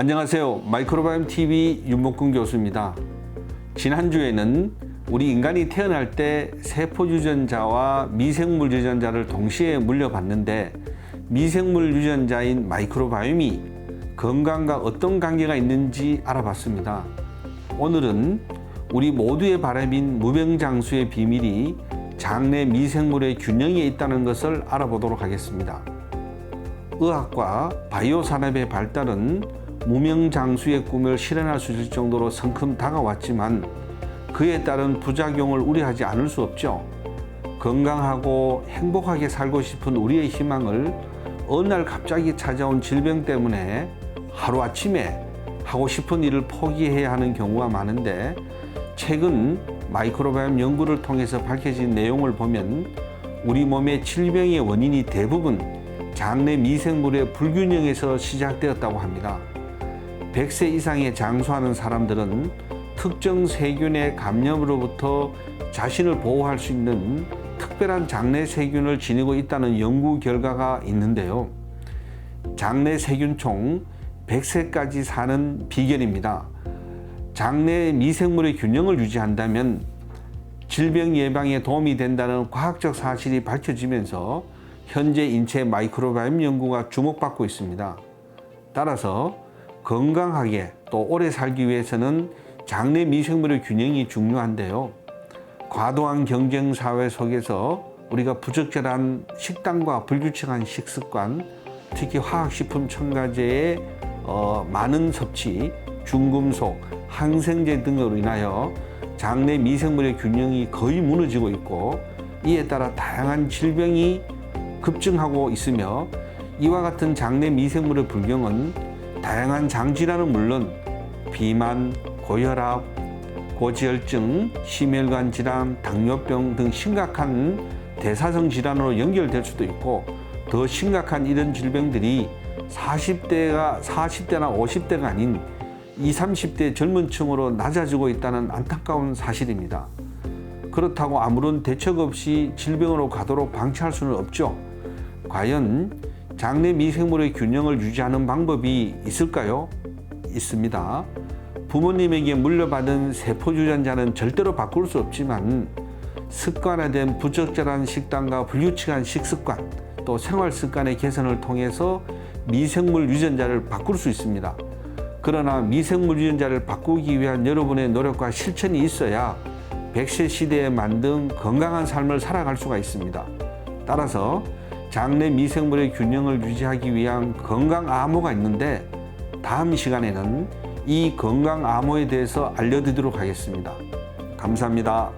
안녕하세요. 마이크로바이옴 TV 윤목근 교수입니다. 지난 주에는 우리 인간이 태어날 때 세포 유전자와 미생물 유전자를 동시에 물려받는데 미생물 유전자인 마이크로바이옴이 건강과 어떤 관계가 있는지 알아봤습니다. 오늘은 우리 모두의 바람인 무병장수의 비밀이 장내 미생물의 균형에 있다는 것을 알아보도록 하겠습니다. 의학과 바이오 산업의 발달은 무명장수의 꿈을 실현할 수 있을 정도로 성큼 다가왔지만 그에 따른 부작용을 우려하지 않을 수 없죠. 건강하고 행복하게 살고 싶은 우리의 희망을 어느 날 갑자기 찾아온 질병 때문에 하루아침에 하고 싶은 일을 포기해야 하는 경우가 많은데 최근 마이크로바이옴 연구를 통해서 밝혀진 내용을 보면 우리 몸의 질병의 원인이 대부분 장내 미생물의 불균형에서 시작되었다고 합니다. 100세 이상의 장수하는 사람들은 특정 세균의 감염으로부터 자신을 보호할 수 있는 특별한 장내 세균을 지니고 있다는 연구 결과가 있는데요. 장내 세균 총 100세까지 사는 비결입니다. 장내 미생물의 균형을 유지한다면 질병 예방에 도움이 된다는 과학적 사실이 밝혀지면서 현재 인체 마이크로바이옴 연구가 주목받고 있습니다. 따라서 건강하게 또 오래 살기 위해서는 장내 미생물의 균형이 중요한데요. 과도한 경쟁 사회 속에서 우리가 부적절한 식단과 불규칙한 식습관, 특히 화학식품 첨가제의 어, 많은 섭취, 중금속, 항생제 등으로 인하여 장내 미생물의 균형이 거의 무너지고 있고 이에 따라 다양한 질병이 급증하고 있으며 이와 같은 장내 미생물의 불경은 다양한 장질환은 물론 비만, 고혈압, 고지혈증, 심혈관 질환, 당뇨병 등 심각한 대사성 질환으로 연결될 수도 있고 더 심각한 이런 질병들이 40대가 40대나 50대가 아닌 20, 30대 젊은 층으로 낮아지고 있다는 안타까운 사실입니다. 그렇다고 아무런 대책 없이 질병으로 가도록 방치할 수는 없죠. 과연 장내 미생물의 균형을 유지하는 방법이 있을까요? 있습니다. 부모님에게 물려받은 세포 유전자는 절대로 바꿀 수 없지만 습관화된 부적절한 식단과 불규칙한 식습관 또 생활 습관의 개선을 통해서 미생물 유전자를 바꿀 수 있습니다. 그러나 미생물 유전자를 바꾸기 위한 여러분의 노력과 실천이 있어야 100세 시대에 만든 건강한 삶을 살아갈 수가 있습니다. 따라서 장내 미생물의 균형을 유지하기 위한 건강 암호가 있는데 다음 시간에는 이 건강 암호에 대해서 알려드리도록 하겠습니다. 감사합니다.